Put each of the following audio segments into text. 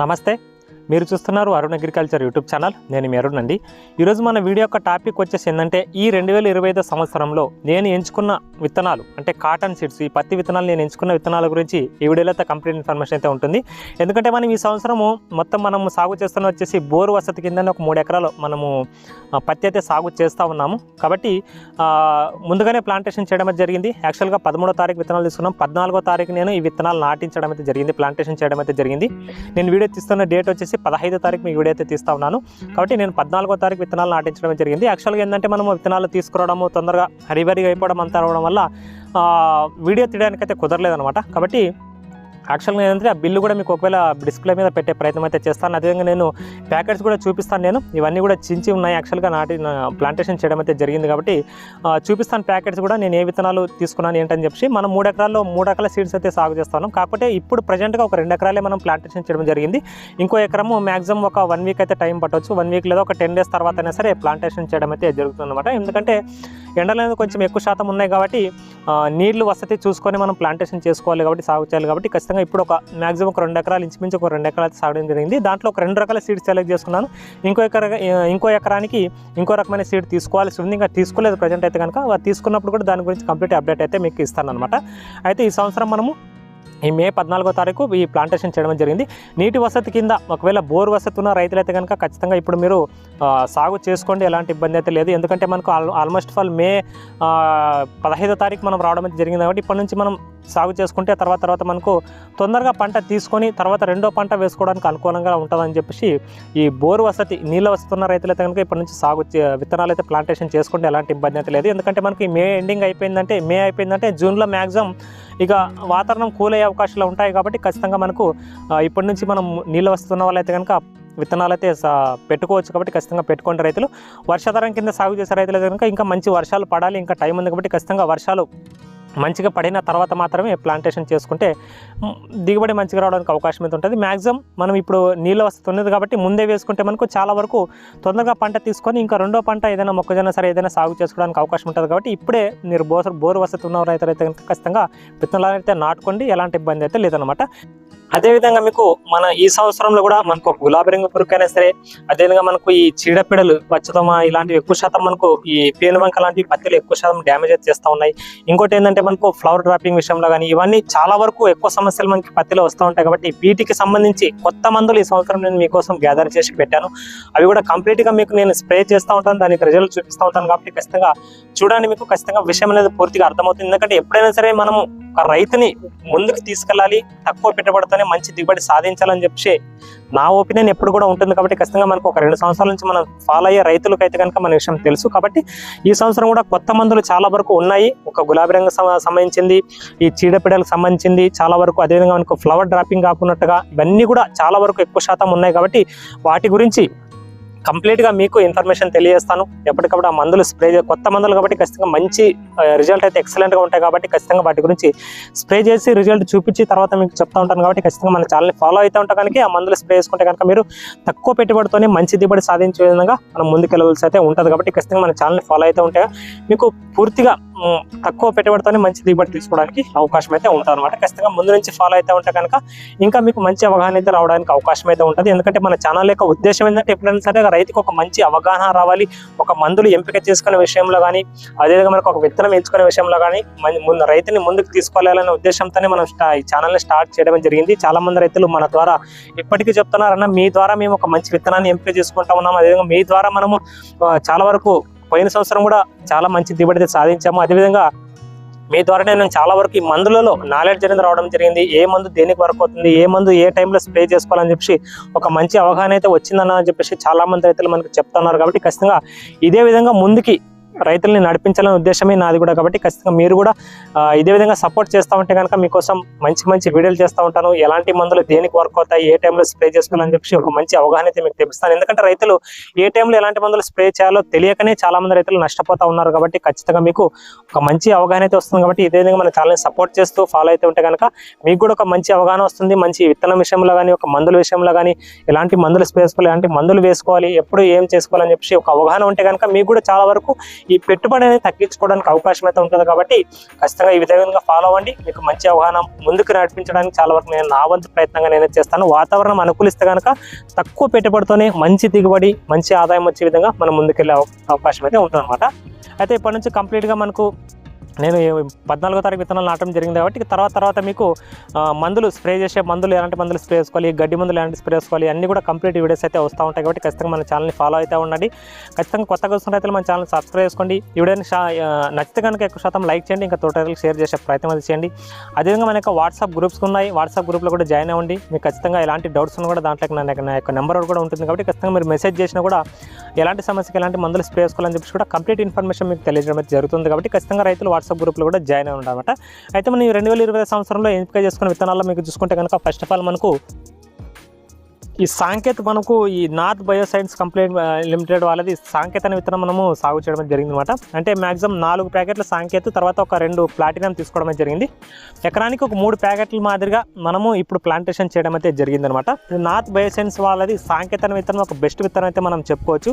నమస్తే. మీరు చూస్తున్నారు అరుణ్ అగ్రికల్చర్ యూట్యూబ్ ఛానల్. నేను మీ అరుణ్ అండి. ఈరోజు మన వీడియో యొక్క టాపిక్ వచ్చేసి ఏంటంటే ఈ రెండు వేల ఇరవై ఐదో సంవత్సరంలో నేను ఎంచుకున్న విత్తనాలు అంటే కాటన్ సీడ్స్ ఈ పత్తి విత్తనాలు నేను ఎంచుకున్న విత్తనాల గురించి ఈ వీడియోలో అయితే కంప్లీట్ ఇన్ఫర్మేషన్ అయితే ఉంటుంది. ఎందుకంటే మనం ఈ సంవత్సరము మొత్తం మనం సాగు చేస్తున్న వచ్చేసి బోరు వసతి కింద ఒక మూడు ఎకరాలు మనము పత్తి అయితే సాగు చేస్తూ ఉన్నాము. కాబట్టి ముందుగానే ప్లాంటేషన్ చేయడం జరిగింది. యాక్చువల్గా పదమూడో తారీఖు విత్తనాలు తీసుకున్నాం. పద్నాలుగో తారీఖు నేను ఈ విత్తనాలు నాటించడం అయితే జరిగింది. ప్లాంటేషన్ చేయడం అయితే జరిగింది. నేను వీడియో తీస్తున్న డేట్ వచ్చేసి పదహైదో తారీఖు మీకు వీడియో అయితే తీస్తా ఉన్నాను. కాబట్టి నేను పద్నాలుగో తారీఖు విత్తనాలు నాటించడం జరిగింది. యాక్చువల్గా ఏంటంటే మనము విత్తనాలు తీసుకురావడము తొందరగా హరిబరిగా అయిపోవడం అంతా అవడం వల్ల వీడియో తీయడానికి అయితే కుదరలేదనమాట కాబట్టి యాక్చువల్గా ఏంటంటే ఆ బిల్లు కూడా మీకు ఒకవేళ డిస్ప్లే మీద పెట్టే ప్రయత్నం అయితే చేస్తాను. అదేవిధంగా నేను ప్యాకెట్స్ కూడా చూపిస్తాను నేను. ఇవన్నీ కూడా చించి ఉన్నాయి. యాక్చువల్గా నాటి ప్లాంటేషన్ చేయడం అయితే జరిగింది కాబట్టి చూపిస్తాను ప్యాకెట్స్ కూడా. నేను ఏ విత్తనాలు తీసుకున్నాను ఏంటని చెప్పి మనం మూడు ఎకరాల్లో మూడు ఎకరాల సీడ్స్ అయితే సాగు చేస్తాను. కాకపోతే ఇప్పుడు ప్రజెంట్గా ఒక రెండు ఎకరాలే మనం ప్లాంటేషన్ చేయడం జరిగింది. ఇంకో ఎకరము మ్యాక్సిమం ఒక వన్ వీక్ అయితే టైం పట్టవచ్చు. వన్ వీక్ లేదా ఒక టెన్ డేస్ తర్వాత అయినా సరే ప్లాంటేషన్ చేయడం అయితే జరుగుతుంది అనమాట ఎందుకంటే ఎండలు అనేది కొంచెం ఎక్కువ శాతం ఉన్నాయి కాబట్టి నీళ్ళు వసతి చూసుకొని మనం ప్లాంటేషన్ చేసుకోవాలి కాబట్టి సాగు చేయాలి కాబట్టి ఖచ్చితంగా ఇప్పుడు ఒక మాక్సిమం ఒక రెండు ఎకరాలు ఇంచుమించు ఒక రెండు ఎకరాలు సాగడం జరిగింది. దాంట్లో ఒక రెండు రకాల సీడ్స్ సెలెక్ట్ చేసుకున్నాను. ఇంకో ఎకర ఇంకో ఎకరానికి ఇంకో రకమైన సీడ్ తీసుకోవాల్సి ఉంది ఇంకా తీసుకోలేదు ప్రజెంట్ అయితే కనుక తీసుకున్నప్పుడు కూడా దాని గురించి కంప్లీట్ అప్డేట్ అయితే మీకు ఇస్తాను అనమాట అయితే ఈ సంవత్సరం మనము ఈ మే పద్నాలుగో తారీఖు ఈ ప్లాంటేషన్ చేయడం జరిగింది. నీటి వసతి కింద ఒకవేళ బోర్ వసతి ఉన్న రైతులైతే కనుక ఖచ్చితంగా ఇప్పుడు మీరు సాగు చేసుకోండి ఎలాంటి ఇబ్బంది అయితే లేదు. ఎందుకంటే మనకు ఆల్ ఆల్మోస్ట్ ఆల్ మే పదహైదో తారీఖు మనం రావడం అయితే జరిగింది కాబట్టి ఇప్పటి నుంచి మనం సాగు చేసుకుంటే తర్వాత తర్వాత మనకు తొందరగా పంట తీసుకొని తర్వాత రెండో పంట వేసుకోవడానికి అనుకూలంగా ఉంటుందని చెప్పేసి ఈ బోర్ వసతి నీళ్ళ వసతి ఉన్న రైతులైతే కనుక ఇప్పటి నుంచి సాగు చే- విత్తనాలు అయితే ప్లాంటేషన్ చేసుకుంటే ఎలాంటి ఇబ్బంది అయితే లేదు. ఎందుకంటే మనకి మే ఎండింగ్ అయిపోయిందంటే మే అయిపోయిందంటే జూన్లో మ్యాక్సిమం ఇక వాతావరణం కూల్ అయ్యే అవకాశాలు ఉంటాయి కాబట్టి ఖచ్చితంగా మనకు ఇప్పటి నుంచి మనం నీళ్ళు వస్తున్న వాళ్ళైతే కనుక విత్తనాలు అయితే సా- పెట్టుకోవచ్చు కాబట్టి ఖచ్చితంగా పెట్టుకోండి రైతులు. వర్షాధారం కింద సాగు చేసే రైతులు కనుక ఇంకా మంచి వర్షాలు పడాలి ఇంకా టైం ఉంది కాబట్టి ఖచ్చితంగా వర్షాలు మంచిగా పడిన తర్వాత మాత్రమే ప్లాంటేషన్ చేసుకుంటే దిగుబడి మంచిగా రావడానికి అవకాశం అయితే ఉంటుంది. మ్యాక్సిమం మనం ఇప్పుడు నీళ్ళ వసతి ఉన్నది కాబట్టి ముందే వేసుకుంటే మనకు చాలా వరకు తొందరగా పంట తీసుకొని ఇంకా రెండో పంట ఏదైనా మొక్కజొన్న సరే ఏదైనా సాగు చేసుకోవడానికి అవకాశం ఉంటుంది కాబట్టి ఇప్పుడే మీరు బోర్ బోర్ వసతి ఉన్న రైతులైతే ఖచ్చితంగా విత్తనాలు అయితే నాటుకోండి ఎలాంటి ఇబ్బంది అయితే లేదనమాట అదేవిధంగా మీకు మన ఈ సంవత్సరంలో కూడా మనకు ఒక గులాబీ రంగు పురుకైనా సరే అదేవిధంగా మనకు ఈ చీడపీడలు వచ్చదమ ఇలాంటివి ఎక్కువ శాతం మనకు ఈ పేనుబంక లాంటివి పత్తిలు ఎక్కువ శాతం డ్యామేజ్ అయితే చేస్తూ ఉన్నాయి. ఇంకోటి ఏంటంటే మనకు ఫ్లవర్ డ్రాపింగ్ విషయంలో కానీ ఇవన్నీ చాలా వరకు ఎక్కువ సమస్యలు మనకి పత్తిలో వస్తూ ఉంటాయి కాబట్టి వీటికి సంబంధించి కొత్త మందులు ఈ సంవత్సరం నేను మీకోసం గ్యాదర్ చేసి పెట్టాను. అవి కూడా కంప్లీట్గా మీకు నేను స్ప్రే చేస్తూ ఉంటాను దానికి రిజల్ట్ చూపిస్తూ ఉంటాను కాబట్టి ఖచ్చితంగా చూడండి మీకు ఖచ్చితంగా విషయం అనేది పూర్తిగా అర్థమవుతుంది. ఎందుకంటే ఎప్పుడైనా సరే మనం ఒక రైతుని ముందుకు తీసుకెళ్ళాలి తక్కువ పెట్టుబడితోనే మంచి దిగుబడి సాధించాలని చెప్పి నా ఒపీనియన్ ఎప్పుడు కూడా ఉంటుంది కాబట్టి ఖచ్చితంగా మనకు ఒక రెండు సంవత్సరాల నుంచి మనం ఫాలో అయ్యే రైతులకు అయితే కనుక మన విషయం తెలుసు. కాబట్టి ఈ సంవత్సరం కూడా కొత్త మందులు చాలా వరకు ఉన్నాయి. ఒక గులాబీ రంగు సంబంధించింది ఈ చీడపీడలకు సంబంధించింది చాలా వరకు అదేవిధంగా మనకు ఫ్లవర్ డ్రాపింగ్ కాకున్నట్టుగా ఇవన్నీ కూడా చాలా వరకు ఎక్కువ శాతం ఉన్నాయి కాబట్టి వాటి గురించి కంప్లీట్గా మీకు ఇన్ఫర్మేషన్ తెలియజేస్తాను. ఎప్పటికప్పుడు ఆ మందులు స్ప్రే కొత్త మందులు కాబట్టి ఖచ్చితంగా మంచి రిజల్ట్ అయితే ఎక్సలెంట్గా ఉంటాయి కాబట్టి ఖచ్చితంగా వాటి గురించి స్ప్రే చేసి రిజల్ట్ చూపించి తర్వాత మీకు చెప్తా ఉంటాను కాబట్టి ఖచ్చితంగా మన ఛానల్ని ఫాలో అయితే ఉంటా కనుక ఆ మందులు స్ప్రే చేసుకుంటే కనుక మీరు తక్కువ పెట్టుబడితోనే మంచి దిగుబడి సాధించే విధంగా మనం ముందుకెళ్ళవలసి అయితే ఉంటుంది కాబట్టి ఖచ్చితంగా మన ఛానల్ని ఫాలో అయితే ఉంటే మీకు పూర్తిగా తక్కువ పెట్టుబడితోనే మంచి దిగుబడి తీసుకోవడానికి అవకాశం అయితే ఉంటుంది అనమాట ఖచ్చితంగా ముందు నుంచి ఫాలో అయితే ఉంటే కనుక ఇంకా మీకు మంచి అవగాహన అయితే రావడానికి అవకాశం అయితే ఉంటుంది. ఎందుకంటే మన ఛానల్ యొక్క ఉద్దేశం ఏంటంటే ఎప్పుడైనా సరే రైతుకు ఒక మంచి అవగాహన రావాలి. ఒక మందులు ఎంపిక చేసుకునే విషయంలో కానీ అదేవిధంగా మనకు ఒక విత్తనం ఎంచుకునే విషయంలో కానీ ముందు రైతుని ముందుకు తీసుకోవాలనే ఉద్దేశంతోనే మనం ఈ ఛానల్ని స్టార్ట్ చేయడం జరిగింది. చాలా మంది రైతులు మన ద్వారా ఇప్పటికీ చెప్తున్నారన్న మీ ద్వారా మేము ఒక మంచి విత్తనాన్ని ఎంపిక చేసుకుంటా ఉన్నాం. అదేవిధంగా మీ ద్వారా మనము చాలా వరకు పోయిన సంవత్సరం కూడా చాలా మంచి దిగుబడి సాధించాము. అదేవిధంగా మీ ద్వారానే నేను చాలా వరకు ఈ మందులలో నాలెడ్జ్ అనేది రావడం జరిగింది. ఏ మందు దేనికి వర్క్ అవుతుంది ఏ మందు ఏ టైంలో స్ప్రే చేసుకోవాలని చెప్పి ఒక మంచి అవగాహన అయితే వచ్చిందన్న చెప్పేసి చాలా మంది రైతులు మనకు చెప్తున్నారు. కాబట్టి ఖచ్చితంగా ఇదే విధంగా ముందుకి రైతుల్ని నడిపించాలనే ఉద్దేశమే నాది కూడా కాబట్టి ఖచ్చితంగా మీరు కూడా ఇదే విధంగా సపోర్ట్ చేస్తూ ఉంటే కనుక మీకోసం మంచి మంచి వీడియోలు చేస్తూ ఉంటాను. ఎలాంటి మందులు దేనికి వర్క్ అవుతాయి ఏ టైంలో స్ప్రే చేసుకోవాలని చెప్పి ఒక మంచి అవగాహన అయితే మీకు తెప్పిస్తాను. ఎందుకంటే రైతులు ఏ టైంలో ఎలాంటి మందులు స్ప్రే చేయాలో తెలియకనే చాలా మంది రైతులు నష్టపోతా ఉన్నారు కాబట్టి ఖచ్చితంగా మీకు ఒక మంచి అవగాహన అయితే వస్తుంది కాబట్టి ఇదే విధంగా మన ఛానల్ని సపోర్ట్ చేస్తూ ఫాలో అయితే ఉంటే కనుక మీకు కూడా ఒక మంచి అవగాహన వస్తుంది. మంచి విత్తనం విషయంలో కానీ ఒక మందుల విషయంలో కానీ ఎలాంటి మందులు స్ప్రే చేసుకోవాలి ఎలాంటి మందులు వేసుకోవాలి ఎప్పుడు ఏం చేసుకోవాలని చెప్పి ఒక అవగాహన ఉంటే కనుక మీకు కూడా చాలా వరకు ఈ పెట్టుబడి అనేది తగ్గించుకోవడానికి అవకాశం అయితే ఉంటుంది కాబట్టి ఖచ్చితంగా ఈ విధంగా ఫాలో అవ్వండి. మీకు మంచి అవగాహన ముందుకు నడిపించడానికి చాలా వరకు నేను నా వంతు ప్రయత్నంగా నేను చేస్తాను. వాతావరణం అనుకూలిస్తే కనుక తక్కువ పెట్టుబడితోనే మంచి దిగుబడి మంచి ఆదాయం వచ్చే విధంగా మనం ముందుకెళ్ళే అవకాశం అయితే ఉంటుంది అనమాట అయితే ఇప్పటి నుంచి కంప్లీట్గా మనకు నేను పద్నాలుగో తారీఖు విత్తనాలు నాటడం జరిగింది కాబట్టి తర్వాత తర్వాత మీకు మందులు స్ప్రే చేసే మందులు ఎలాంటి మందులు స్ప్రే చేసుకోవాలి గడ్డి మందులు ఎలాంటి స్ప్రే చేసుకోవాలి అన్ని కూడా కంప్లీట్ వీడియోస్ అయితే వస్తూ ఉంటాయి కాబట్టి ఖచ్చితంగా మన ఛానల్ని ఫాలో అయితే ఉండండి. ఖచ్చితంగా కొత్తగా వస్తున్న రైతులు మన ఛానల్ సబ్స్క్రైబ్ చేసుకోండి. వీడియోని నచ్చితే కనుక ఎక్కువ శాతం లైక్ చేయండి ఇంకా తోట రైతులకు షేర్ చేసే ప్రయత్నం అది చేయండి. అదేవిధంగా మన యొక్క వాట్సాప్ గ్రూప్స్ ఉన్నాయి. వాట్సాప్ గ్రూప్లో కూడా జాయిన్ అవ్వండి. మీకు ఖచ్చితంగా ఎలాంటి డౌట్స్ ఉన్నా కూడా దాంట్లో నా యొక్క- నా యొక్క నెంబర్ కూడా ఉంటుంది కాబట్టి ఖచ్చితంగా మీరు మెసేజ్ చేసినా కూడా ఎలాంటి సమస్యకి ఎలాంటి మందులు స్ప్రే చేసుకోవాలని చెప్పి కూడా కంప్లీట్ ఇన్ఫర్మేషన్ మీకు తెలియజేయడం జరుగుతుంది కాబట్టి ఖచ్చితంగా రైతులు వాట్సాప్ గ్రూప్లో కూడా జాయిన్ అయి ఉంటారన్నమాట అయితే మనం ఈ రెండు వేల ఇరవై సంవత్సరంలో ఎంపిక చేసుకున్న విత్తనాల్లో మీకు చూసుకుంటే కనుక ఫస్ట్ ఆఫ్ ఆల్ మనకు ఈ సాంకేత్ మనకు ఈ నార్త్ బయోసైన్స్ కంప్లీట్ లిమిటెడ్ వాళ్ళది సాంకేత్ అనే విత్తనం మనము సాగు చేయడం జరిగింది అనమాట అంటే మ్యాక్సిమం నాలుగు ప్యాకెట్ల సాంకేత్ తర్వాత ఒక రెండు ప్లాటినం తీసుకోవడం జరిగింది. ఎకరానికి ఒక మూడు ప్యాకెట్ల మాదిరిగా మనము ఇప్పుడు ప్లాంటేషన్ చేయడం అయితే జరిగింది అనమాట నార్త్ బయోసైన్స్ వాళ్ళది సాంకేత్ అనే విత్తనం ఒక బెస్ట్ విత్తనం అయితే మనం చెప్పుకోవచ్చు.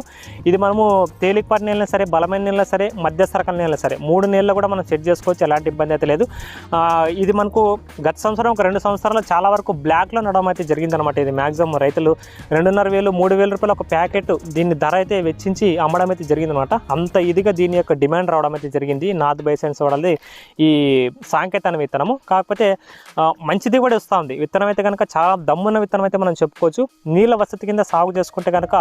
ఇది మనము తేలికపాటి నీళ్ళ సరే బలమైన నీళ్ళ సరే మధ్యస్థ రకం నీళ్ళ సరే మూడు నెలలు కూడా మనం సెట్ చేసుకోవచ్చు ఎలాంటి ఇబ్బంది అయితే లేదు. ఇది మనకు గత సంవత్సరం ఒక రెండు సంవత్సరాలు చాలా వరకు బ్లాక్లో నడవడం అయితే జరిగిందనమాట ఇది మ్యాక్సిమం రైతు ప్యాకెట్లు రెండున్నర వేలు మూడు వేల రూపాయలు ఒక ప్యాకెట్ దీన్ని ధర అయితే వెచ్చించి అమ్మడం అయితే జరిగిందనమాట అంత ఇదిగా దీని యొక్క డిమాండ్ రావడం అయితే జరిగింది. నార్త్ బైసెన్స్ వాళ్ళది ఈ సాంకేతన విత్తనము. కాకపోతే మంచిది మంచి దిగుబడి ఉంది. విత్తనం అయితే కనుక చాలా దమ్మున్న విత్తనం అయితే మనం చెప్పుకోవచ్చు. నీళ్ళ వసతి కింద సాగు చేసుకుంటే కనుక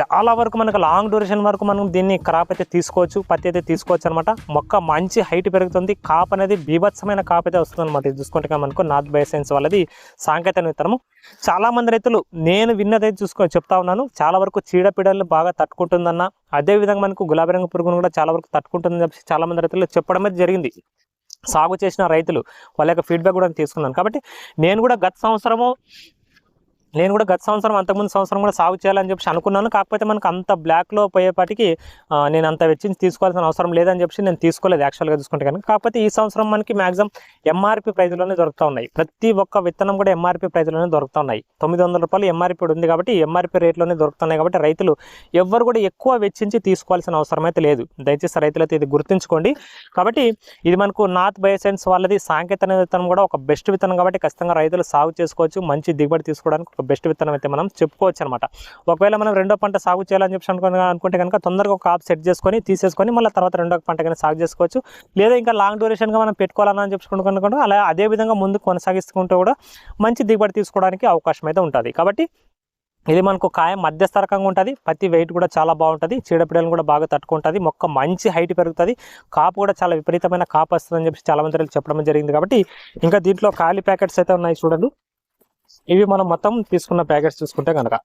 చాలా వరకు మనకు లాంగ్ డ్యూరేషన్ వరకు మనం దీన్ని క్రాప్ అయితే తీసుకోవచ్చు పత్తి అయితే తీసుకోవచ్చు అనమాట మొక్క మంచి హైట్ పెరుగుతుంది. కాప్ అనేది బీభత్సమైన కాప్ అయితే వస్తుంది అనమాట ఇది చూసుకుంటే మనకు నార్త్ బయోసైన్స్ వాళ్ళది సాంకేతిక విత్తనము. చాలా మంది రైతులు నేను విన్నదైతే చూసుకో చెప్తా ఉన్నాను. చాలా వరకు చీడపీడలను బాగా తట్టుకుంటుందన్న అదే విధంగా మనకు గులాబీ రంగు పురుగును కూడా చాలా వరకు తట్టుకుంటుందని చెప్పి చాలా మంది రైతులు చెప్పడం అయితే జరిగింది. సాగు చేసిన రైతులు వాళ్ళ యొక్క ఫీడ్బ్యాక్ కూడా తీసుకున్నాను. కాబట్టి నేను కూడా గత సంవత్సరము నేను కూడా గత సంవత్సరం అంతకుముందు సంవత్సరం కూడా సాగు చేయాలని చెప్పి అనుకున్నాను. కాకపోతే మనకు అంత బ్లాక్లో పోయేపాటికి నేను అంత వెచ్చించి తీసుకోవాల్సిన అవసరం లేదని చెప్పి నేను తీసుకోలేదు యాక్చువల్గా చూసుకుంటే కనుక. కాకపోతే ఈ సంవత్సరం మనకి మ్యాక్సిమం ఎంఆర్పి ప్రైజ్లోనే దొరుకుతూ ఉన్నాయి. ప్రతి ఒక్క విత్తనం కూడా ఎంఆర్పి ప్రైజ్లోనే దొరుకుతూ ఉన్నాయి. తొమ్మిది వందల రూపాయలు ఎంఆర్పి ఉంది కాబట్టి ఎంఆర్పి రేట్లోనే దొరుకుతున్నాయి కాబట్టి రైతులు ఎవ్వరు కూడా ఎక్కువ వెచ్చించి తీసుకోవాల్సిన అవసరం అయితే లేదు. దయచేసి రైతులైతే ఇది గుర్తుంచుకోండి. కాబట్టి ఇది మనకు నార్త్ బయోసైన్స్ వాళ్ళది సాంకేతిక విత్తనం కూడా ఒక బెస్ట్ విత్తనం కాబట్టి ఖచ్చితంగా రైతులు సాగు చేసుకోవచ్చు. మంచి దిగుబడి తీసుకోవడానికి ఒక బెస్ట్ విత్తనం అయితే మనం చెప్పుకోవచ్చు అనమాట ఒకవేళ మనం రెండో పంట సాగు చేయాలని చెప్పి అనుకుని అనుకుంటే కనుక తొందరగా ఒక ఆప్ సెట్ చేసుకొని తీసేసుకొని మళ్ళీ తర్వాత రెండో పంట కానీ సాగు చేసుకోవచ్చు. లేదా ఇంకా లాంగ్ డ్యూరేషన్గా మనం పెట్టుకోవాలని చెప్పి అలా అదే విధంగా ముందు కొనసాగిస్తుంటే కూడా మంచి దిగుబడి తీసుకోవడానికి అవకాశం అయితే ఉంటుంది. కాబట్టి ఇది మనకు కాయ మధ్యస్థ రకంగా ఉంటుంది. పత్తి వెయిట్ కూడా చాలా బాగుంటుంది. చీడపీడలను కూడా బాగా తట్టుకుంటుంది. మొక్క మంచి హైట్ పెరుగుతుంది. కాపు కూడా చాలా విపరీతమైన కాపు వస్తుందని చెప్పి చాలా మంది చెప్పడం జరిగింది. కాబట్టి ఇంకా దీంట్లో ఖాళీ ప్యాకెట్స్ అయితే ఉన్నాయి చూడండి. ఇవి మనం మొత్తం తీసుకున్న ప్యాకెట్స్ చూసుకుంటే కనుక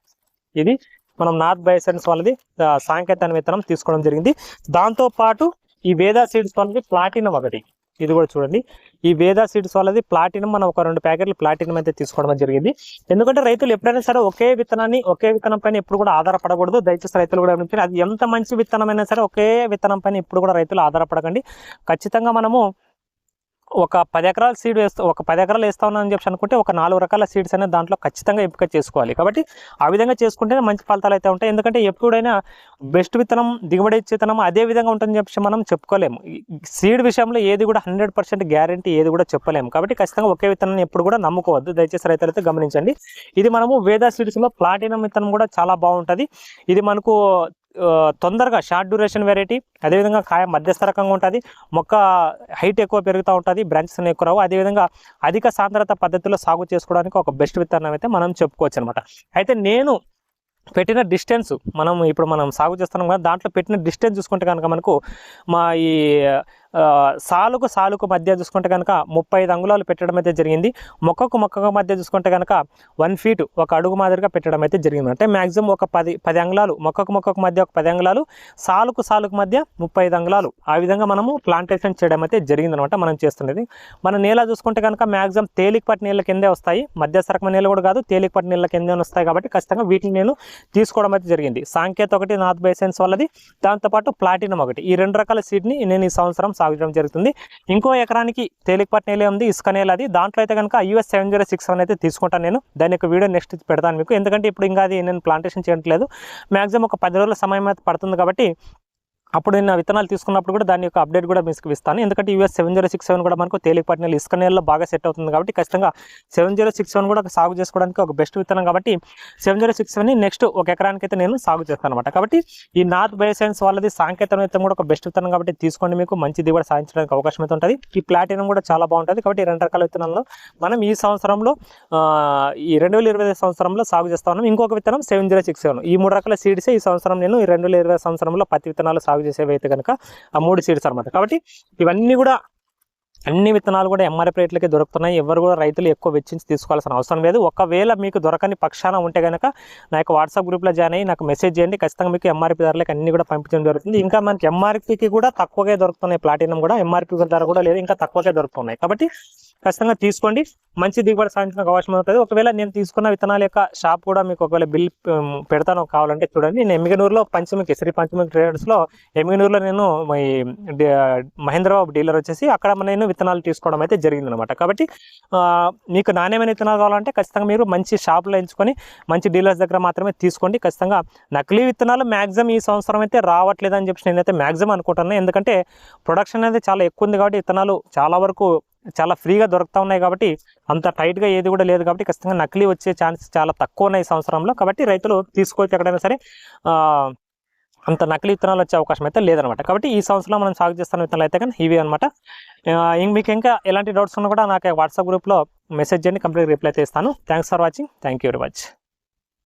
ఇది మనం నార్త్ బయోసెన్స్ వాళ్ళది సాంకేతిక విత్తనం తీసుకోవడం జరిగింది. దాంతో పాటు ఈ వేదా సీడ్స్ వాళ్ళది ప్లాటినం ఒకటి. ఇది కూడా చూడండి. ఈ వేదా సీడ్స్ వాళ్ళది ప్లాటినం మనం ఒక రెండు ప్యాకెట్లు ప్లాటినం అయితే తీసుకోవడం జరిగింది. ఎందుకంటే రైతులు ఎప్పుడైనా సరే ఒకే విత్తనాన్ని ఒకే విత్తనం పైన ఎప్పుడు కూడా ఆధారపడకూడదు. దయచేసి రైతులు కూడా అది ఎంత మంచి విత్తనమైనా సరే ఒకే విత్తనం పైన ఎప్పుడు కూడా రైతులు ఆధారపడకండి. ఖచ్చితంగా మనము ఒక పది ఎకరాల సీడ్ వేస్తూ ఒక పది ఎకరాలు వేస్తా ఉన్నామని చెప్పి అనుకుంటే ఒక నాలుగు రకాల సీడ్స్ అనేది దాంట్లో ఖచ్చితంగా ఎంపిక చేసుకోవాలి. కాబట్టి ఆ విధంగా చేసుకుంటేనే మంచి ఫలితాలు అయితే ఉంటాయి. ఎందుకంటే ఎప్పుడైనా బెస్ట్ విత్తనం దిగుబడి ఇచ్చే విత్తనం అదే విధంగా ఉంటుందని చెప్పి మనం చెప్పుకోలేము. సీడ్ విషయంలో ఏది కూడా హండ్రెడ్ పర్సెంట్ గ్యారంటీ ఏది కూడా చెప్పలేము. కాబట్టి ఖచ్చితంగా ఒకే విత్తనాన్ని ఎప్పుడు కూడా నమ్ముకోవద్దు. దయచేసి రైతులైతే గమనించండి. ఇది మనము వేదా సీడ్స్లో ప్లాటినం విత్తనం కూడా చాలా బాగుంటుంది. ఇది మనకు తొందరగా షార్ట్ డ్యూరేషన్ వెరైటీ అదేవిధంగా కాయ మధ్యస్థ రకంగా ఉంటుంది మొక్క హైట్ ఎక్కువ పెరుగుతూ ఉంటుంది బ్రాంచెస్ ఎక్కువ రావు. అదేవిధంగా అధిక సాంద్రత పద్ధతిలో సాగు చేసుకోవడానికి ఒక బెస్ట్ విత్తనం అయితే మనం చెప్పుకోవచ్చు అనమాట అయితే నేను పెట్టిన డిస్టెన్స్ మనం ఇప్పుడు మనం సాగు చేస్తున్నాం కదా దాంట్లో పెట్టిన డిస్టెన్స్ చూసుకుంటే కనుక మనకు మా ఈ సాలుకు సాలుకు మధ్య చూసుకుంటే కనుక ముప్పై ఐదు అంగుళాలు పెట్టడం అయితే జరిగింది. మొక్కకు మొక్కకు మధ్య చూసుకుంటే కనుక వన్ ఫీట్ ఒక అడుగు మాదిరిగా పెట్టడం అయితే జరిగింది. అంటే మ్యాక్సిమం ఒక పది పది అంగుళాలు మొక్కకు మొక్కకు మధ్య ఒక పది అంగుళాలు సాలుకు సాలుకు మధ్య ముప్పై ఐదు అంగుళాలు ఆ విధంగా మనము ప్లాంటేషన్ చేయడం అయితే జరిగిందనమాట మనం చేస్తున్నది. మన నేల చూసుకుంటే కనుక మ్యాక్సిమం తేలికపాటి నీళ్ళ కిందే వస్తాయి. మధ్య సరకమ నీళ్ళు కూడా కాదు తేలికపాటి నీళ్ళ కిందే వస్తాయి కాబట్టి ఖచ్చితంగా వీటిని నేను తీసుకోవడం అయితే జరిగింది. సాంకేత ఒకటి నార్త్ బైసెన్స్ వాళ్ళది. దాంతోపాటు ప్లాటినం ఒకటి. ఈ రెండు రకాల సీడ్ని నేను ఈ సంవత్సరం సాగు చేయడం జరుగుతుంది. ఇంకో ఎకరానికి తేలికపాటి నేలే ఉంది. ఇసుక నేల అది. దాంట్లో అయితే కనుక US seven zero six one అయితే తీసుకుంటాను నేను. దాని యొక్క వీడియో నెక్స్ట్ పెడతాను మీకు. ఎందుకంటే ఇప్పుడు ఇంకా అది నేను ప్లాంటేషన్ చేయట్లేదు. మ్యాక్సిమం ఒక పది రోజుల సమయం అయితే పడుతుంది కాబట్టి అప్పుడు నేను విత్తనాలు తీసుకున్నప్పుడు కూడా దాని యొక్క అప్డేట్ కూడా మీకు ఇస్తాను. ఎందుకంటే US seven zero six seven కూడా మనకు తేలికపాటి నెల ఇసుక నెలలో బాగా సెట్ అవుతుంది కాబట్టి ఖచ్చితంగా సెవెన్ జీరో సిక్స్ సెవెన్ కూడా సాగు చేసుకోవడానికి ఒక బెస్ట్ విత్తనం కాబట్టి seven zero six seven next ఒక ఎకరానికి అయితే నేను సాగు చేస్తాను అనమాట కాబట్టి ఈ నార్త్ బయోసైన్స్ వాళ్ళది సాంకేతిక విత్తనం కూడా ఒక బెస్ట్ విత్తనం కాబట్టి తీసుకోండి మీకు. మంచి దిగుబడి సాధించడానికి అవకాశం అయితే ఉంటుంది. ఈ ప్లాటినం కూడా చాలా బాగుంటుంది కాబట్టి రెండు రకాల విత్తనాల్లో మనం ఈ సంవత్సరంలో ఈ రెండు వేల ఇరవై సంవత్సరంలో సాగు చేస్తా ఉన్నాం. ఇంకొక విత్తనం సెవెన్ జీరో సిక్స్ సెవెన్ ఈ మూడు రకాల సీడ్సే ఈ సంవత్సరం నేను ఈ రెండు వేల ఇరవై సంవత్సరంలో పత్తి విత్తనాలు సాగు చేసేవి అయితే కనుక ఆ మూడు సీడ్స్ అనమాట కాబట్టి ఇవన్నీ కూడా అన్ని విత్తనాలు కూడా ఎంఆర్ఎఫ్ రేట్లకి దొరుకుతున్నాయి. ఎవరు కూడా రైతులు ఎక్కువ వెచ్చించి తీసుకోవాల్సిన అవసరం లేదు. ఒకవేళ మీకు దొరకని పక్షాన ఉంటే కనుక నా యొక్క వాట్సాప్ గ్రూప్లో జాయిన్ అయ్యి నాకు మెసేజ్ చేయండి. ఖచ్చితంగా మీకు ఎంఆర్పి ధరలకు అన్ని కూడా పంపించడం జరుగుతుంది. ఇంకా మనకి ఎంఆర్పికి కూడా తక్కువగా దొరుకుతున్నాయి. ప్లాటినం కూడా ఎంఆర్పి ధర కూడా లేదు. ఇంకా తక్కువగా దొరుకుతున్నాయి. కాబట్టి ఖచ్చితంగా తీసుకోండి. మంచి దిగుబడి సాధించడానికి అవకాశం అవుతుంది ఒకవేళ నేను తీసుకున్న విత్తనాల యొక్క షాప్ కూడా మీకు ఒకవేళ బిల్ పెడతాను కావాలంటే చూడండి. నేను ఎమ్మిగనూరులో పంచమికి శ్రీ పంచమికి ట్రేడర్స్లో ఎమ్మిగనూరులో నేను ఈ మహేంద్రబాబు డీలర్ వచ్చేసి అక్కడ నేను విత్తనాలు తీసుకోవడం అయితే జరిగింది అనమాట కాబట్టి మీకు నాణ్యమైన విత్తనాలు కావాలంటే ఖచ్చితంగా మీరు మంచి షాపులో ఎంచుకొని మంచి డీలర్స్ దగ్గర మాత్రమే తీసుకోండి. ఖచ్చితంగా నకిలీ విత్తనాలు మ్యాక్సిమం ఈ సంవత్సరం అయితే రావట్లేదు అని చెప్పి నేనైతే మ్యాక్సిమం అనుకుంటున్నాను ఎందుకంటే ప్రొడక్షన్ అనేది చాలా ఎక్కువ ఉంది కాబట్టి విత్తనాలు చాలా వరకు చాలా ఫ్రీగా దొరుకుతూ ఉన్నాయి కాబట్టి అంత టైట్గా ఏది కూడా లేదు కాబట్టి ఖచ్చితంగా నకిలీ వచ్చే ఛాన్స్ చాలా తక్కువ ఉన్నాయి ఈ సంవత్సరంలో. కాబట్టి రైతులు తీసుకోవచ్చు ఎక్కడైనా సరే అంత నకిలీ విత్తనాలు వచ్చే అవకాశం అయితే లేదనమాట. కాబట్టి ఈ సంవత్సరంలో మనం సాగు చేస్తున్న విత్తనాలు అయితే కానీ ఇవి అనమాట. మీకు ఇంకా ఎలాంటి డౌట్స్ ఉన్నా కూడా నాకు వాట్సాప్ గ్రూప్లో మెసేజ్ చేయండి కంప్లీట్ రిప్లై చేస్తాను thanks for watching. Thank you very much.